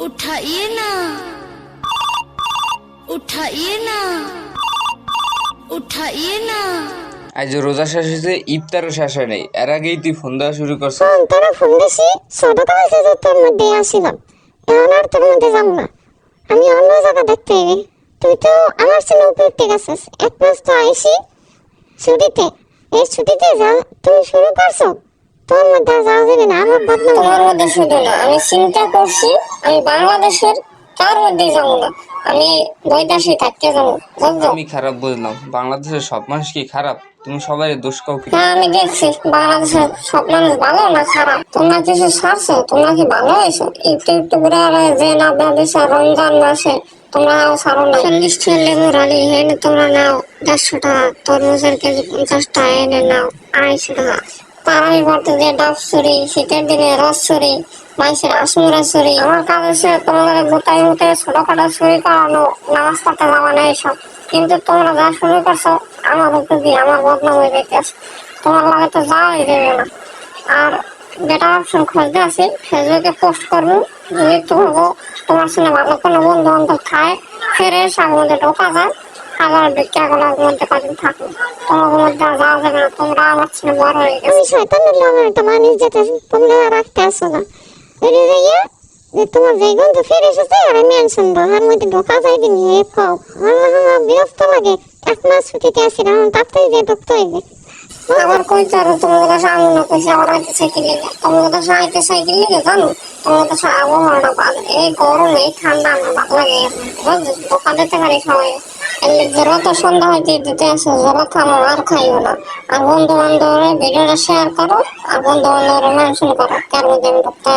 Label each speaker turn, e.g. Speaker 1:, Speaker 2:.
Speaker 1: उठाइए ना उठाइए ना उठाइए ना
Speaker 2: আজ রোজা শেষ হয়েছে ইফতারও শেষ হয় নাই এর আগেই তুই ফোন দেওয়া শুরু করছিস
Speaker 3: শোন তোরা ফোন দিছি ছোটটা হয়েছে যে তোর মধ্যে আসিলাম এখন আর তোর মধ্যে যাবো না আমি অন্য জায়গা দেখতে হইবে তুই তো আমার ছেলে উপরতে গেছিস এক মাস তো আইসি ছুটিতে এই ছুটিতে যা তুমি শুরু করছো তোর মধ্যে আর যাওয়া যাবে না আমার বদনাম
Speaker 4: তোমার মধ্যে শুধু না আমি চিন্তা করছি আমি বাংলাদেশের কার মধ্যে যাব না। আমি বৈদেশে থাকতে যাব বুঝছ?
Speaker 2: আমি খারাপ বুঝলাম। বাংলাদেশের সব মানুষ কি খারাপ? তুমি সবাই দোষ কাউ কি?
Speaker 4: হ্যাঁ আমি দেখছি বাংলাদেশের সব মানুষ ভালো না খারাপ? তোমরা কিছু ছাড়ছো? তোমরা কি ভালো হয়েছো? একটু একটু করে আর যে না ব্যবসা রমজান মাসে তোমরা ছাড়ো না চল্লিশ টাকা লেবু রালি এনে তোমরা নাও। দেড়শো টাকা। তরমুজের কেজি পঞ্চাশ টাকা এনে নাও। আড়াইশো টাকা। তারাই বলতে যে, ডাব চুরি, শীতের দিনে রস চুরি মানুষের আসমরা চুরি। আমার কাজ হচ্ছে তোমাদের গোটাই মুটে ছোটখাটো চুরি করানো, নামাজ পড়তে যাওয়া না এইসব কিন্তু তোমরা যা শুরু করছ, আমার উপর দিয়ে আমার বদনাম হয়ে যেতেছে তোমার লাগে তো যাওয়াই দেবে না। আর বেটার অপশন খুঁজতে আছি ফেসবুকে পোস্ট করব, যদি তোমাকে তোমার সঙ্গে ভালো কোনো বন্ধু বান্ধব খায় ফেরে মধ্যে ঢোকা যায় আবার বিজ্ঞাগুলোর মধ্যে কদিন থাকবে তোমার মধ্যে যাওয়া যাবে না তোমরা আমার ছেলে বড় হয়ে গেছে।
Speaker 3: আমি শয়তানের লগে একটা মানুষ যেতে তোমরা রাখতে আসো না। এটা যাইয়া যে তোমার যে গন্ধ ফিরে এসেছে আর আমি আনছেন বাহার মধ্যে ঢোকা যায় দিন এ পাও আমার আমার বিরক্ত লাগে এক মাস ছুটিতে আসি না তাড়াতাড়ি যে ঢুকতে হইবে।
Speaker 4: আবার কই যাব তোমার আমি না কইছি আবার আইতে সাইকেল লেগে তোমার আইতে সাইকেল লেগে জানো? তোমার কাছে আবহাওয়াটা ভালো এই গরম এই ঠান্ডা আমার ভালো লাগে। দোকান দিতে পারি সবাই এমনি জোরা তো সন্ধ্যা হইতে দিতে আসো জোরা থামো আর খাইও না। আর বন্ধু বান্ধবের ভিডিওটা শেয়ার করো, আর বন্ধু বান্ধবের মেনশন করো। তার মধ্যে আমি ঢুকতে